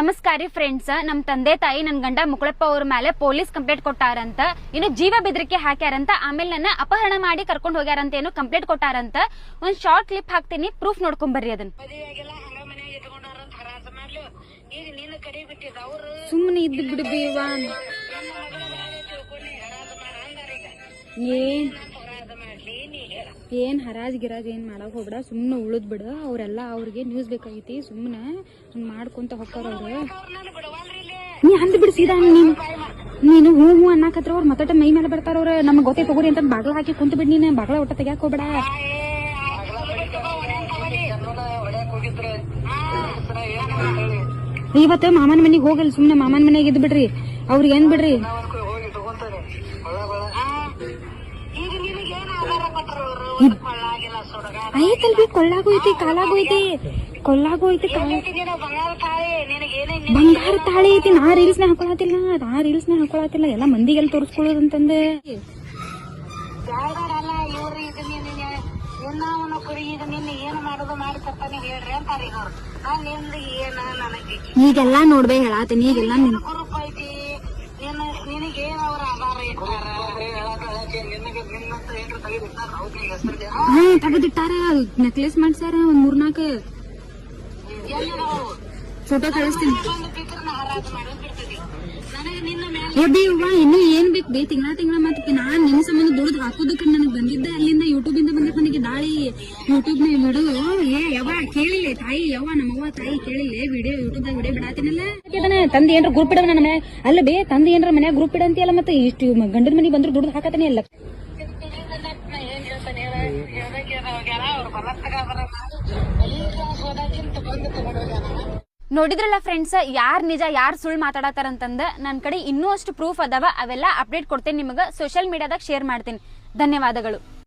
ನಮಸ್ಕಾರ ಫ್ರೆಂಡ್ಸ್ ನಮ್ ತಂದೆ ತಾಯಿ ನನ್ ಗಂಡ ಮುಕುಳಪ್ಪ ಅವ್ರ ಮೇಲೆ ಪೊಲೀಸ್ ಕಂಪ್ಲೇಂಟ್ ಕೊಟ್ಟಾರಂತ ಇನ್ನು ಜೀವ ಬೆದರಿಕೆ ಹಾಕ್ಯಾರಂತ ಆಮೇಲೆ ನನ್ನ ಅಪಹರಣ ಮಾಡಿ ಕರ್ಕೊಂಡು ಹೋಗ್ಯಾರಂತ ಏನು ಕಂಪ್ಲೇಂಟ್ ಕೊಟ್ಟಾರಂತ ಒಂದ್ ಶಾರ್ಟ್ ಕ್ಲಿಪ್ ಹಾಕ್ತೀನಿ ಪ್ರೂಫ್ ನೋಡ್ಕೊಂಡ್ ಬರ್ರಿ ಅದನ್ನ. ನಿನ್ನ ಸುಮ್ಮನೆ ಇದ್ದು ಬಿಡು ಬೇವಾ ಏನ್ ಹರಾಜ್ ಗಿರಾಜ್ ಏನು ಮಾಡೋಕೆ ಹೋಗ್ಬೇಡ ಸುಮ್ಮನೆ ಉಳಿದ್ ಬಿಡ. ಅವರೆಲ್ಲ ಅವ್ರಿಗೆ ನ್ಯೂಸ್ ಬೇಕಾಗೈತಿ ಸುಮ್ಮನೆ ಹಂಗ್ ಮಾಡ್ಕೊಂತ ಹೋಗ್ತಾರ ನೀ ಅಂದ್ ಬಿಡು ಸೀದಾ, ನೀನು ನೀನು ಹೂ ಹೂ ಅನ್ನಕತ್ರ ಅವ್ರು ಮತ್ತೊಟ್ಟ ಮೈ ಮೇಲೆ ಬರ್ತಾರ ಅವ್ರ. ನಮ್ಗೆ ಗೊತ್ತೇ ತಗೋರಿ ಅಂತ ಬಾಗ್ಲ ಹಾಕಿ ಕುಂತ ಬಿಡ್ ನೀನು, ಬಾಗ್ಲ ಒಟ್ಟ ತೆಗ್ಯಾಕ ಹೋಗ್ಬೇಡ. ಇವತ್ತು ಮಾಮನ ಮನೆಗೆ ಹೋಗಲ್ಲ ಸುಮ್ಮನೆ ಮಾಮನ ಮನೆಗೆ ಇದ್ ಬಿಡ್ರಿ. ಅವ್ರಿಗೆ ಏನ್ ಬಿಡ್ರಿ? ಐತಲ್ವಿ ಕೊಳ್ಳಾಗೂ ಐತಿ ಕಾಲಾಗೂ ಐತಿ ಕೊಳ್ಳಾಗೂ ಐತಿ ಬಂಗಾರ ತಾಳಿ ಐತಿ ನಾ ರೀಲ್ಸ್ನ ಹಾಕೊಳತಿಲ್ಲ ನಾ ರೀಲ್ಸ್ನ ಹಾಕೊಳತಿಲ್ಲ ಎಲ್ಲ ಮಂದಿಗೆಲ್ಲ ತೋರಿಸ್ಕೊಳ್ಳೋದಂತಂದೆ. ಈಗೆಲ್ಲಾ ನೋಡ್ಬೇ ಈಗ ಈಗೆಲ್ಲಾ ನಿನ್ನ ಕುರಿ ಈಗ ನಿನ್ನ ಏನು ಮಾಡೋದು ಮಾಡಿ ತಪ್ಪಾನೆ ಹೇಳ್ರಿ ಅಂತಾರ ಈಗ ಅವ್ರು ನಾನ್ನಿಂದ ಏನ ನನಗೆ ಈಗೆಲ್ಲ ನೋಡ್ಬೇ ಹೇಳಾತೀನಿ ಈಗೆಲ್ಲ ನಿನ್ ಗ್ರೂಪ್ ಐತಿ ನಿನ್ನ ನಿನಗೆ ಏನ್ ಅವ್ರ ಆಧಾರ ಇಟ್ಟಾರ ಹಾ, ತೆಗೆದಿಟ್ಟಾರ. ನೆಕ್ಲೆಸ್ ಮಾಡ್ಸ್ಯಾರ ಒಂದ್ ಮೂರ್ನಾಕ ಫೋಟೋ ಕಳಿಸ್ತೀನಿ. ಏ ಇನ್ನು ಏನ್ ಬೇಕು? ಬೇ, ತಿಂಗಳ ತಿಂಗಳ ಮತ್ತೆ ನಾನ್ ನಿಮ್ ಸಂಬಂಧ ದುಡ್ದು ಹಾಕೋದಕ್ಕೆ ನನಗೆ ಬಂದಿದ್ದೆ ಅಲ್ಲಿಂದ. ಯೂಟ್ಯೂಬ್ ಬಿಡು. ಏ ಯಾವ ಕೇಳಿಲ್ಲ ತಾಯಿ ಯಾವ ನಮ್ಮವ್ವ ತಾಯಿ ಕೇಳಿಲ್ಲ ವಿಡಿಯೋ ಯೂಟ್ಯೂಬ್ ದಾಗ ವಿಡಿಯೋ ಬಿಡಾತಿನಲ್ಲ. ತಂದೆ ಏನ್ರ ಗ್ರೂಪ್ ಇಡವ ನನ್ನ ಮನ್ಯಾಗ? ಅಲ್ಲ ಬೇ ತಂದೆ ಏನ್ರ ಮನ್ಯಾಗ ಗ್ರೂಪ್ ಇಡಂತಿಯಲ್ಲ ಮತ್ತೆ ಇಷ್ಟು ಗಂಡನ ಮನೆಗೆ ಬಂದ್ರು ದುಡ್ದು ಹಾಕತಾನೆ ಅಲ್ಲ ನೋಡಿದ್ರಲ್ಲ ಫ್ರೆಂಡ್ಸ್ ಯಾರು ನಿಜ ಯಾರು ಸುಳ್ಳು ಮಾತಾಡತಾರಂತಂದ ನನ್ನ ಕಡೆ ಇನ್ನೂ ಅಷ್ಟು ಪ್ರೂಫ್ ಅದಾವ ಅವೆಲ್ಲ ಅಪ್ಡೇಟ್ ಕೊಡ್ತೇನೆ ನಿಮಗೆ. ಸೋಷಿಯಲ್ ಮೀಡಿಯಾದಾಗ ಶೇರ್ ಮಾಡ್ತೀನಿ. ಧನ್ಯವಾದಗಳು.